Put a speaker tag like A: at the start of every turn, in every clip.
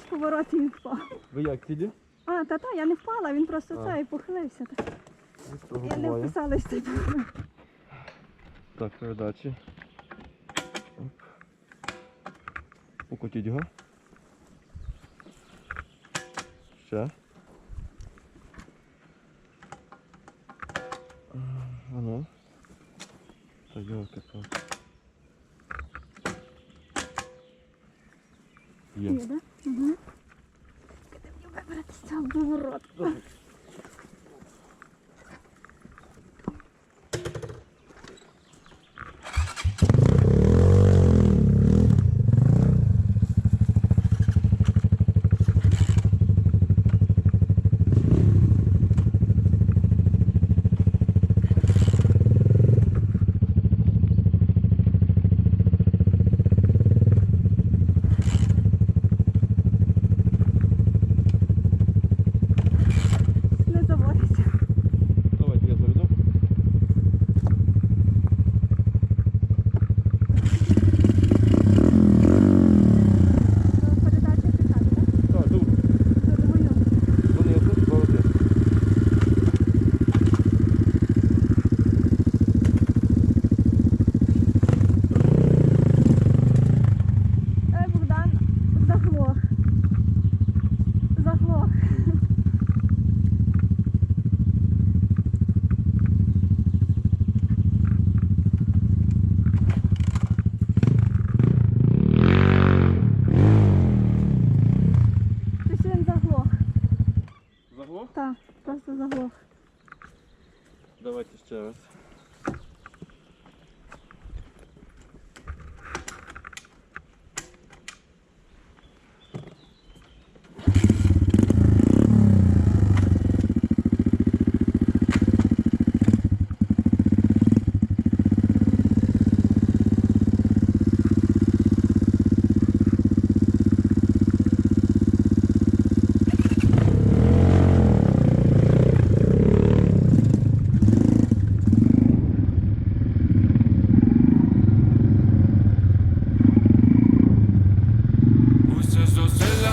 A: повороті він впав.
B: Ви як цілі?
A: А, та та, я не впала, він просто
B: А.
A: це і похилився. Так. Я не вписалась цей поворот.
B: Так, передачі. Оп. Покотіть його. Ще. А, ну. Та йолки палки Є.
A: Є, да? Угу. мне з цього повороту. Не заводиться.
B: Давайте я заведу.
A: Передача пікати, так?
B: Так, добре.
A: Задовою.
B: Донизу, заведи.
A: Ей, Богдан, заглох. Заглох. Ти він заглох.
B: Заглох?
A: Так, просто заглох.
B: Давайте ще раз.
C: Усі зусилля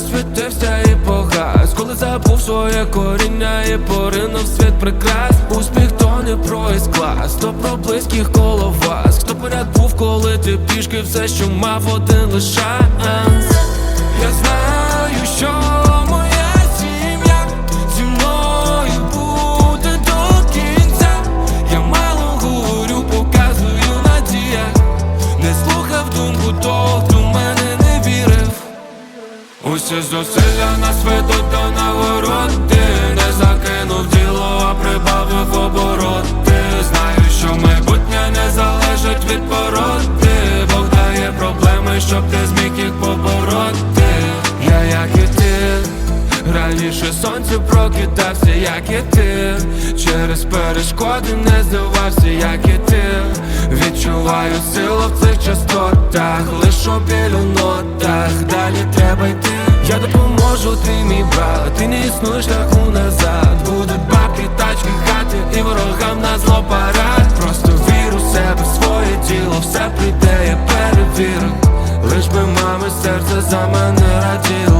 C: засвітився і погас. Коли забув своє коріння і поринув світ прикрас. Успіх то не проїзд клас, то про близьких коло вас. Хто поряд був, коли ти пішки все, що мав один лише Я знаю, Усі зусилля нас ведуть до нагороди. Не закинув діло, а прибавив обороти. Знаю, що майбутнє не залежить від породи Бог дає проблеми, щоб ти зміг їх побороти. Я як і ти Раніше сонце прокидався, як і ти Через перешкоди не здавався, як і ти. Відчуваю силу в цих частотах Лиш у біль у нотах, далі треба йти. Я допоможу, ти мій брат, ти не існуєш шляху назад. Будуть бабки, тачки, хати і ворогам на зло парад. Просто вір у себе, своє діло, все прийде, я перевірю. Лиш би мами серце за мене раділо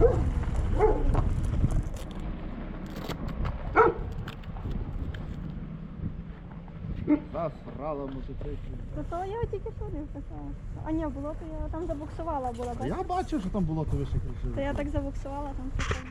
A: Woo!
D: Засрала мотоцикл.
A: То то я тільки що не вписала. А ні, було то я там забуксувала була,
D: А
A: бачиш?
D: я бачив, що там було то вище
A: То
D: кришили.
A: я так забуксувала там. все. там.